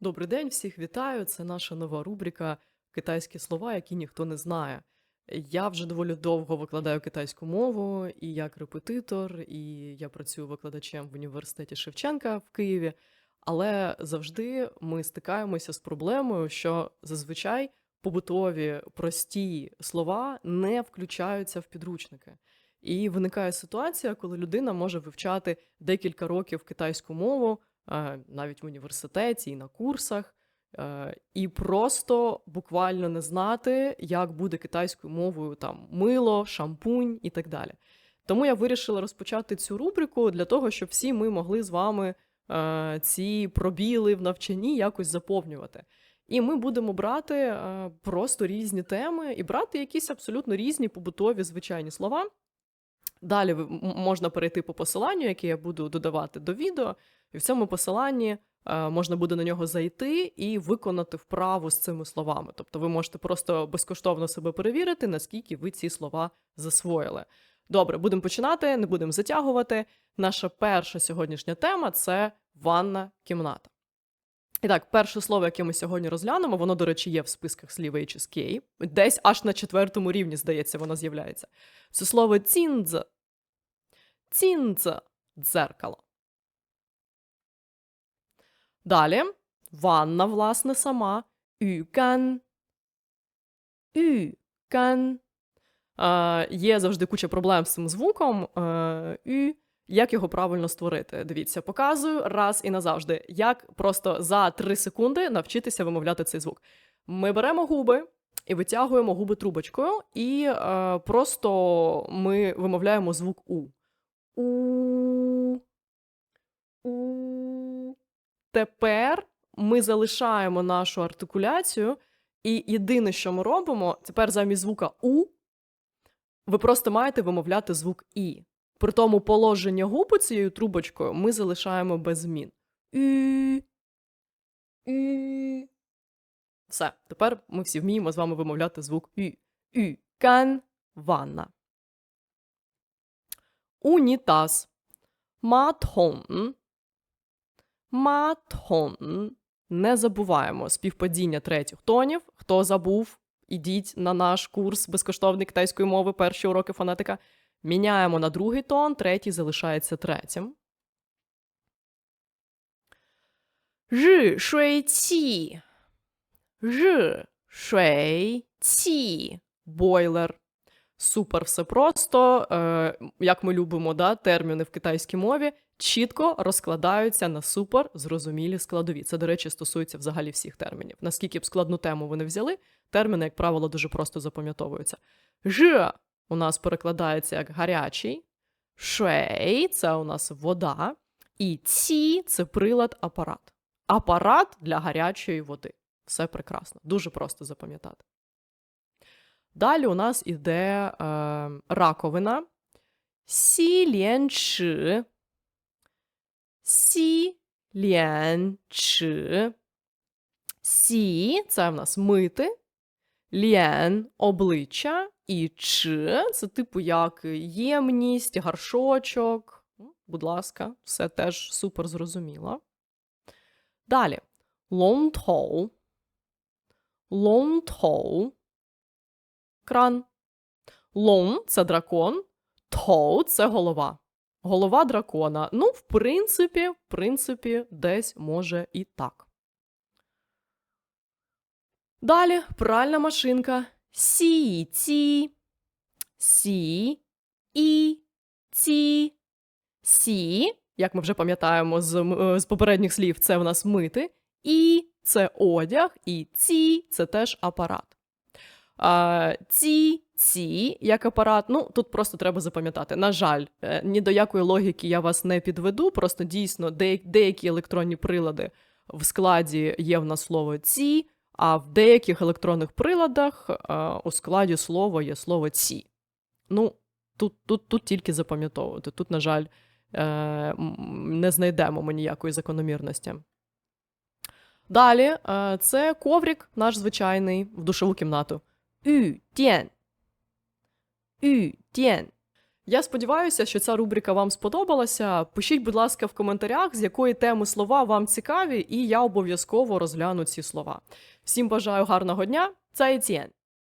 Добрий день, всіх вітаю. Це наша нова рубрика Китайські слова, які ніхто не знає. Я вже доволі довго викладаю китайську мову і як репетитор, і я працюю викладачем в університеті Шевченка в Києві. Але завжди ми стикаємося з проблемою, що зазвичай побутові прості слова не включаються в підручники. І виникає ситуація, коли людина може вивчати декілька років китайську мову, навіть в університеті і на курсах, е, і просто буквально не знати, як буде китайською мовою там мило, шампунь і так далі. Тому я вирішила розпочати цю рубрику для того, щоб всі ми могли з вами е, ці пробіли в навчанні якось заповнювати. І ми будемо брати е, просто різні теми і брати якісь абсолютно різні побутові звичайні слова. Далі можна перейти по посиланню, яке я буду додавати до відео, і в цьому посиланні е, можна буде на нього зайти і виконати вправу з цими словами. Тобто ви можете просто безкоштовно себе перевірити, наскільки ви ці слова засвоїли. Добре, будемо починати, не будемо затягувати. Наша перша сьогоднішня тема це ванна кімната. І так, перше слово, яке ми сьогодні розглянемо, воно, до речі, є в списках слів HSK. Десь аж на четвертому рівні, здається, воно з'являється. Це слово ціндз. Ціндз – дзеркало. Далі ванна, власне, сама. Юкан. Юкан. Е, є завжди куча проблем з цим звуком. Е. Як його правильно створити? Дивіться, показую раз і назавжди. Як просто за 3 секунди навчитися вимовляти цей звук. Ми беремо губи і витягуємо губи трубочкою, і е, просто ми вимовляємо звук У. У. У. Тепер ми залишаємо нашу артикуляцію, і єдине, що ми робимо, тепер замість звука У, ви просто маєте вимовляти звук І. При тому положення губи цією трубочкою ми залишаємо без змін. Ü. Ü. Все, тепер ми всі вміємо з вами вимовляти звук Ü. Ü. Кан. Ванна. Унітаз. Матхон. Матхон. Не забуваємо співпадіння третіх тонів. Хто забув, ідіть на наш курс безкоштовний китайської мови, перші уроки фонетика. Міняємо на другий тон, третій залишається третім. Жи шуй ці. Жи шуй ці. Бойлер. Супер все просто. Е, як ми любимо, да, терміни в китайській мові чітко розкладаються на супер зрозумілі складові. Це, до речі, стосується взагалі всіх термінів. Наскільки б складну тему ви не взяли, терміни, як правило, дуже просто запам'ятовуються. Ж у нас перекладається як гарячий, шуей це у нас вода, і ці це прилад апарат. Апарат для гарячої води. Все прекрасно, дуже просто запам'ятати. Далі у нас іде е, раковина. Сі лєн чи. Сі лєн чи. Сі це в нас мити. Лєн обличчя. І чи це типу як ємність, гаршочок. Ну, Будь ласка, все теж супер зрозуміло. Далі. Лонтоу. Лонтоу. Кран. Лон це дракон. Тоу це голова. Голова дракона. Ну, в принципі, в принципі, десь може і так. Далі пральна машинка. Сі ці. Сі і ці. Сі, як ми вже пам'ятаємо з, е, з попередніх слів, це в нас мити. І це одяг, і ці це теж апарат. А, ці, ці, як апарат, ну тут просто треба запам'ятати. На жаль, е, ні до якої логіки я вас не підведу. Просто дійсно деякі, електронні прилади в складі є в нас слово ці, а в деяких електронних приладах е, у складі слова є слово ці. Ну, тут, тут, тут тільки запам'ятовувати. Тут, на жаль, е, не знайдемо ми ніякої закономірності. Далі е, це коврик наш звичайний в душову кімнату. Ю дєн. Я сподіваюся, що ця рубрика вам сподобалася. Пишіть, будь ласка, в коментарях, з якої теми слова вам цікаві, і я обов'язково розгляну ці слова. Всім бажаю гарного дня. Це Етьєн.